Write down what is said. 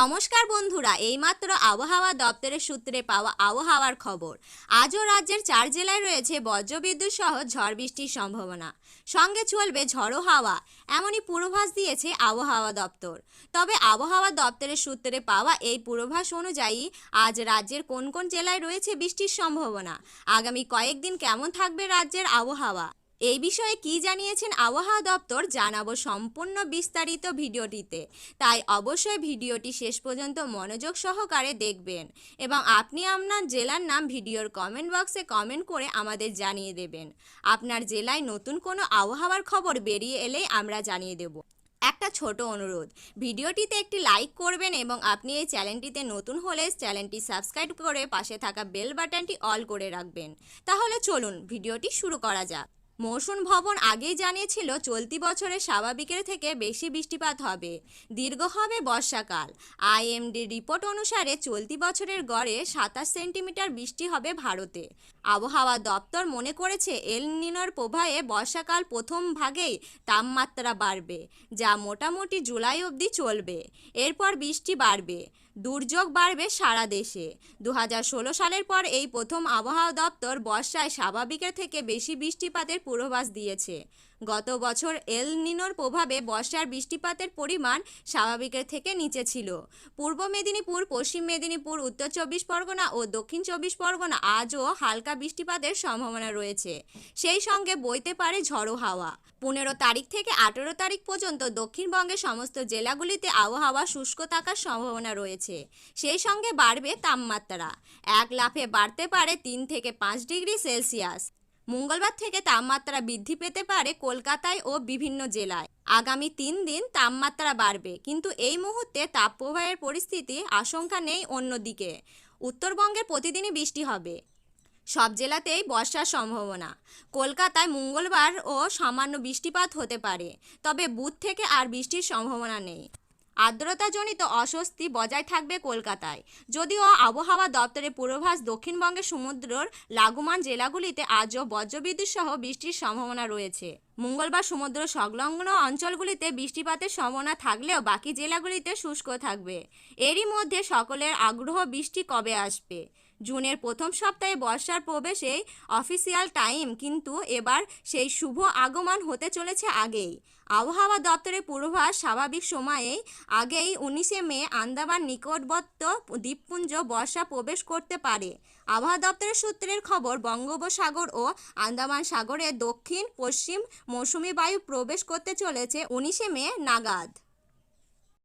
নমস্কার বন্ধুরা, এইমাত্র আবহাওয়া দপ্তরের সূত্রে পাওয়া আবহাওয়ার খবর। আজও রাজ্যের চার জেলায় রয়েছে বজ্রবিদ্যুৎ সহ ঝড় বৃষ্টির সম্ভাবনা। সঙ্গে চলবে ঝড়ো হাওয়া, এমনই পূর্বাভাস দিয়েছে আবহাওয়া দপ্তর। তবে আবহাওয়া দপ্তরের সূত্রে পাওয়া এই পূর্বাভাস অনুযায়ী আজ রাজ্যের কোন কোন জেলায় রয়েছে বৃষ্টির সম্ভাবনা? আগামী কয়েকদিন কেমন থাকবে রাজ্যের আবহাওয়া? এই বিষয়ে কি জানিয়েছেন আবহাওয়া দপ্তর জানাব সম্পূর্ণ বিস্তারিত ভিডিওটিতে। তাই অবশ্যই ভিডিওটি শেষ পর্যন্ত মনোযোগ সহকারে দেখবেন এবং আপনি আপনার জেলার নাম ভিডিওর কমেন্ট বক্সে কমেন্ট করে আমাদের জানিয়ে দেবেন। আপনার জেলায় নতুন কোনো আবহাওয়ার খবর বেরিয়ে এলেই আমরা জানিয়ে দেব। একটা ছোট অনুরোধ, ভিডিওটিতে একটি লাইক করবেন এবং আপনি এই চ্যানেলটিতে নতুন হলে চ্যানেলটি সাবস্ক্রাইব করে পাশে থাকা বেল বাটনটি অল করে রাখবেন। তাহলে চলুন, ভিডিওটি শুরু করা যাক। মৌসুম ভবন আগেই জানিয়েছিল চলতি বছরে স্বাভাবিকের থেকে বেশি বৃষ্টিপাত হবে। দীর্ঘ হবে বর্ষাকাল। আইএমডি রিপোর্ট অনুসারে চলতি বছরের গড়ে সাতাশ সেন্টিমিটার বৃষ্টি হবে ভারতে। আবহাওয়া দপ্তর মনে করেছে এল নিনোর প্রভাবে বর্ষাকাল প্রথম ভাগেই তাপমাত্রা বাড়বে, যা মোটামুটি জুলাই অবধি চলবে। এরপর বৃষ্টি বাড়বে। দুর্যোগ বাড়বে সারা দেশে। দু হাজার ষোলো সালের পর এই প্রথম আবহাওয়া দপ্তর বর্ষায় স্বাভাবিকের থেকে বেশি বৃষ্টিপাতের পূর্বাভাস দিয়েছে। গত বছর এল নিনোর প্রভাবে বর্ষার বৃষ্টিপাতের পরিমাণ স্বাভাবিকের থেকে নিচে ছিল। পূর্ব মেদিনীপুর, পশ্চিম মেদিনীপুর, উত্তর চব্বিশ পরগনা ও দক্ষিণ চব্বিশ পরগনা আজও হালকা বৃষ্টিপাতের সম্ভাবনা রয়েছে। সেই সঙ্গে বইতে পারে ঝড়ো হাওয়া। পনেরো তারিখ থেকে আঠেরো তারিখ পর্যন্ত দক্ষিণবঙ্গের সমস্ত জেলাগুলিতে আবহাওয়া শুষ্ক থাকার সম্ভাবনা রয়েছে। সেই সঙ্গে বাড়বে তাপমাত্রা। এক লাফে বাড়তে পারে তিন থেকে পাঁচ ডিগ্রি সেলসিয়াস। মঙ্গলবার থেকে তাপমাত্রা বৃদ্ধি পেতে পারে কলকাতায় ও বিভিন্ন জেলায়। আগামী তিন দিন তাপমাত্রা বাড়বে, কিন্তু এই মুহূর্তে তাপপ্রবাহের পরিস্থিতি আশঙ্কা নেই অন্যদিকে। উত্তরবঙ্গে প্রতিদিনই বৃষ্টি হবে। সব জেলাতেই বর্ষার সম্ভাবনা। কলকাতায় মঙ্গলবার ও সামান্য বৃষ্টিপাত হতে পারে, তবে বুধ থেকে আর বৃষ্টির সম্ভাবনা নেই। আর্দ্রতাজনিত অস্বস্তি বজায় থাকবে কলকাতায়। যদিও আবহাওয়া দপ্তরের পূর্বাভাস দক্ষিণবঙ্গের সমুদ্রর লাগুমান জেলাগুলিতে আজও বজ্রবিদ্যুৎ সহ বৃষ্টির সম্ভাবনা রয়েছে। মঙ্গলবার সমুদ্র সংলগ্ন অঞ্চলগুলিতে বৃষ্টিপাতের সম্ভাবনা থাকলেও বাকি জেলাগুলিতে শুষ্ক থাকবে। এরই মধ্যে সকলের আগ্রহ বৃষ্টি কবে আসবে? জুনের প্রথম সপ্তাহে বর্ষার প্রবেশে অফিসিয়াল টাইম, কিন্তু এবার সেই শুভ আগমন হতে চলেছে আগেই। আবহাওয়া দপ্তরের পূর্বাভাস স্বাভাবিক সময়ে আগেই উনিশে মে আন্দামান নিকটবর্ত দ্বীপপুঞ্জ বর্ষা প্রবেশ করতে পারে। আবহাওয়া দপ্তরের সূত্রের খবর, বঙ্গোপসাগর ও আন্দামান সাগরে দক্ষিণ পশ্চিম মৌসুমি বায়ু প্রবেশ করতে চলেছে উনিশে মে নাগাদ।